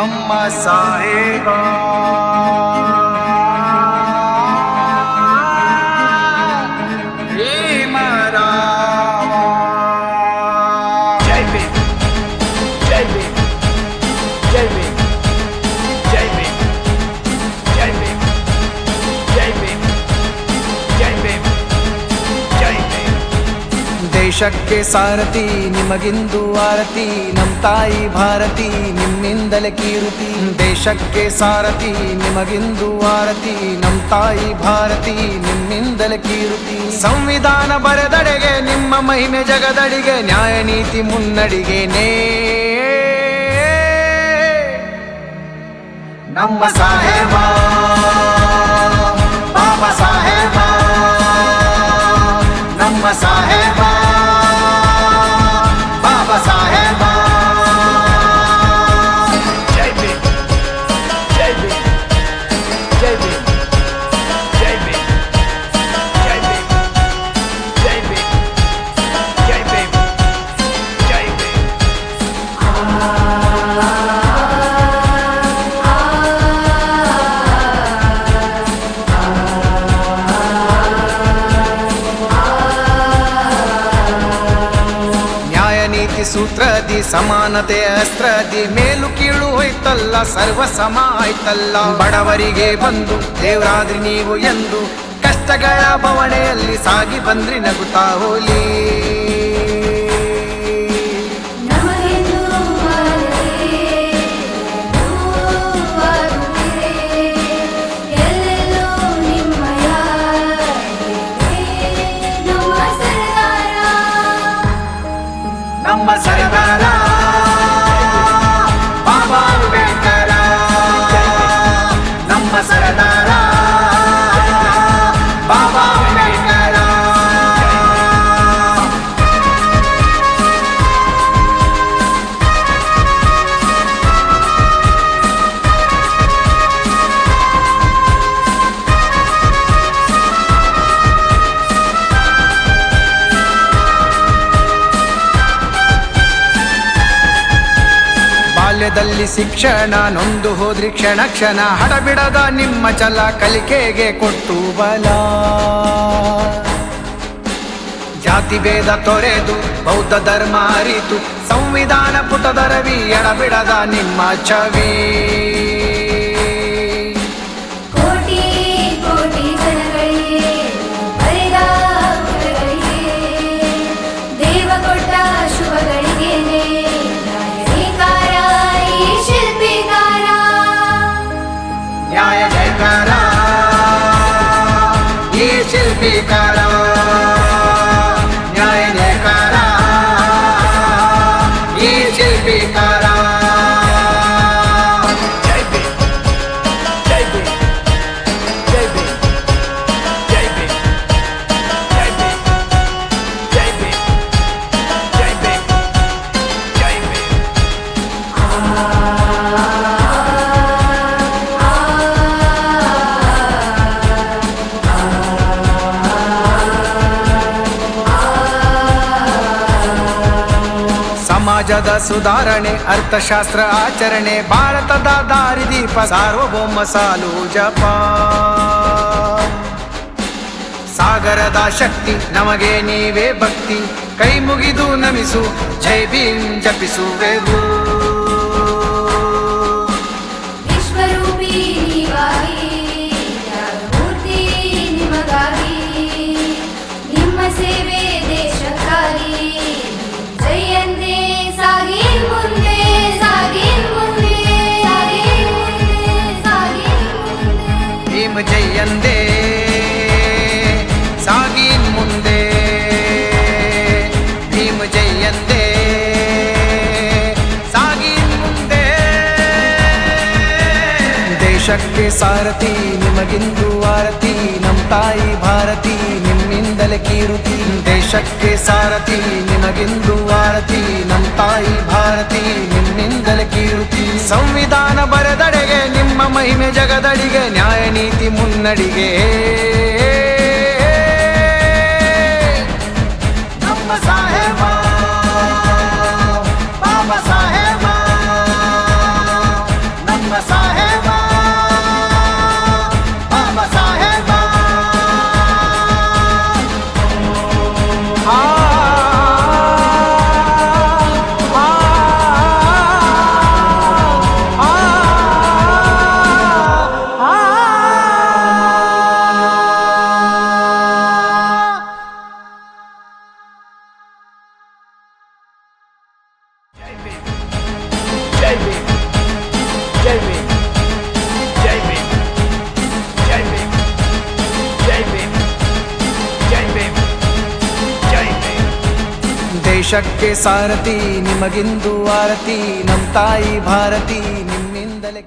আম্মা সাহেবা। ದೇಶಕ್ಕೆ ಸಾರಥಿ, ನಿಮಗಿಂದು ಆರತಿ. ನಮ್ ತಾಯಿ ಭಾರತಿ, ನಿಮ್ಮಿಂದಲೇ ಕೀರುತಿ. ದೇಶಕ್ಕೆ ಸಾರಥಿ, ನಿಮಗಿಂದು ಆರತಿ. ನಮ್ ತಾಯಿ ಭಾರತಿ, ನಿಮ್ಮಿಂದಲೇ ಕೀರುತಿ. ಸಂವಿಧಾನ ಬರೆದಡೆಗೆ, ನಿಮ್ಮ ಮಹಿಮೆ ಜಗದಡಿಗೆ, ನ್ಯಾಯ ನೀತಿ ಮುನ್ನಡಿಗೆ ನೇ. ನಮ್ಮ ಸಾಹೇಬ. ನ್ಯಾಯ ಸೂತ್ರದಿ, ಸಮಾನತೆ ಅಸ್ತ್ರದಿ, ಮೇಲು ಕೀಳು ಹೋಯ್ತಲ್ಲ, ಸರ್ವ ಸಮ ಆಯ್ತಲ್ಲ. ಬಡವರಿಗೆ ಬಂದು, ದೇವರಾದ್ರಿ ನೀವು ಎಂದು, ಕಷ್ಟಗಳ ಬವಣೆಯಲ್ಲಿ ಸಾಗಿ ಬಂದ್ರಿ ನಗುತ್ತಾ ಹೋಲಿ. ra ಬಾಲ್ಯದಲ್ಲಿ ಶಿಕ್ಷಣ, ನೊಂದು ಹೋದ್ರಿ ಕ್ಷಣ ಕ್ಷಣ, ಹಡಬಿಡದ ನಿಮ್ಮ ಚಲ ಕಲಿಕೆಗೆ ಕೊಟ್ಟು ಬಲ. ಜಾತಿ ಭೇದ ತೊರೆದು ಬೌದ್ಧ ಧರ್ಮ ಅರಿತು, ಸಂವಿಧಾನ ಪುಟದ ರವಿ ಎಡಬಿಡದ ನಿಮ್ಮ ಛವಿ. न्याय जयकारा ये शिल्पीकारा ಸಮಾಜದ ಸುಧಾರಣೆ, ಅರ್ಥಶಾಸ್ತ್ರ ಆಚರಣೆ, ಭಾರತದ ದಾರಿದೀಪ ಸಾರ್ವಭೌಮ ಸಾಲು ಜಪ. ಸಾಗರದ ಶಕ್ತಿ, ನಮಗೆ ನೀವೇ ಭಕ್ತಿ, ಕೈ ಮುಗಿದು ನಮಿಸು, ಜೈ ಭೀಮ್ ಜಪಿಸುವೆವು. ಸೇವೆ ಜಯಂದೇ. ಸಾಗಿ ಮುಂದೆ. ಭೀಮ ಜಯಂದೇ. ಸಾಗಿ ಮುಂದೆ. ದೇಶಕ್ಕೆ ಸಾರಥಿ, ನಿಮಗಿಂದು ಆರತಿ. ನಮ್ಮ ತಾಯಿ ಭಾರತಿ, ನಿಮ್ಮಿಂದಲೇ ಕೀರುತಿ. ದೇಶಕ್ಕೆ ಸಾರಥಿ, ನಿಮಗಿಂದು ಆರತಿ. ನಮ್ಮ ತಾಯಿ ಭಾರತಿ, ನಿಮ್ಮಿಂದಲೇ ಕೀರುತಿ. ಸಂವಿಧಾನ ಬರೆದಡೆಗೆ ನಿಮ್ಮ ಮಹಿಮೆ ಜಗದಡಿಗೆ ನ್ಯಾಯ ನೀತಿ ಮುನ್ನಡಿಗೆ. ಜೈ ಭೀಮ್ ಜೈ ಭೀಮ್ ಜೈ ಭೀಮ್ ಜೈ ಭೀಮ್ ಜೈ ಭೀಮ್ ಜೈ ಭೀಮ್ ಜೈ ಭೀಮ್ ದೇಶಕ್ಕೆ ಸಾರಥಿ, ನಿಮಗಿಂದು ಆರತಿ ನಮ್ಮ ತಾಯಿ ಭಾರತಿ, ನಿಮ್ಮಿಂದಲೇ